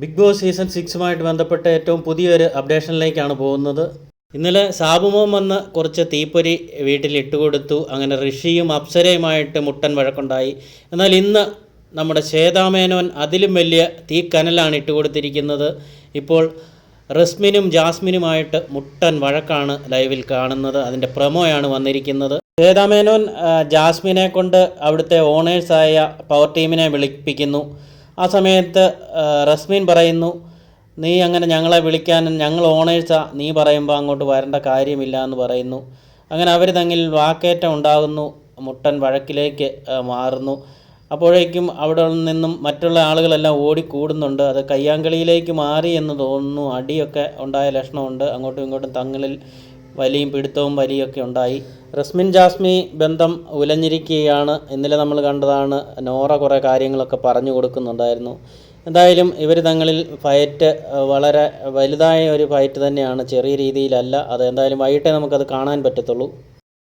Big boss season സിക്സുമായിട്ട് ബന്ധപ്പെട്ട ഏറ്റവും പുതിയൊരു അപ്ഡേഷനിലേക്കാണ് പോകുന്നത്. ഇന്നലെ സാബുമോൻ വന്ന് കുറച്ച് തീപ്പൊരി വീട്ടിൽ ഇട്ടുകൊടുത്തു അങ്ങനെ ഋഷിയും അപ്സരയുമായിട്ട് മുട്ടൻ വഴക്കുണ്ടായി. എന്നാൽ ഇന്ന് നമ്മുടെ ശ്വേതാമേനോൻ അതിലും വലിയ തീക്കനലാണ് ഇട്ടുകൊടുത്തിരിക്കുന്നത് ഇപ്പോൾ റസ്മിനും ജാസ്മിനുമായിട്ട് മുട്ടൻ വഴക്കാണ് ലൈവിൽ കാണുന്നത്. അതിന്റെ പ്രൊമോയാണ് വന്നിരിക്കുന്നത്. ശ്വേതാമേനോൻ ജാസ്മിനെ കൊണ്ട് അവിടുത്തെ ഓണേഴ്സായ പവർ ടീമിനെ വിളിപ്പിക്കുന്നു. ആ സമയത്ത് റസ്മീൻ പറയുന്നു നീ അങ്ങനെ ഞങ്ങളെ വിളിക്കാൻ ഞങ്ങൾ ഓണേഴ്സാ നീ പറയുമ്പോൾ അങ്ങോട്ട് വരേണ്ട കാര്യമില്ല എന്ന് പറയുന്നു. അങ്ങനെ അവർ തമ്മിൽ വാക്കേറ്റം ഉണ്ടാകുന്നു. മുട്ടൻ വഴക്കിലേക്ക് മാറുന്നു. അപ്പോഴേക്കും അവിടെ നിന്നും മറ്റുള്ള ആളുകളെല്ലാം ഓടിക്കൂടുന്നുണ്ട്. അത് കയ്യാങ്കളിയിലേക്ക് മാറി എന്ന് തോന്നുന്നു. അടിയൊക്കെ ഉണ്ടായ ലക്ഷണമുണ്ട്. അങ്ങോട്ടും ഇങ്ങോട്ടും തങ്ങളിൽ വലിയും പിടുത്തവും വലിയൊക്കെ ഉണ്ടായി. റസ്മിൻ ജാസ്മി ബന്ധം ഉലഞ്ഞിരിക്കുകയാണ്. ഇന്നലെ നമ്മൾ കണ്ടതാണ് നോറ കുറേ കാര്യങ്ങളൊക്കെ പറഞ്ഞു കൊടുക്കുന്നുണ്ടായിരുന്നു. എന്തായാലും ഇവർ തങ്ങളിൽ ഫയറ്റ് വളരെ വലുതായ ഒരു ഫയറ്റ് തന്നെയാണ്. ചെറിയ രീതിയിലല്ല. അത് എന്തായാലും വൈകിട്ടേ നമുക്കത് കാണാൻ പറ്റത്തുള്ളൂ.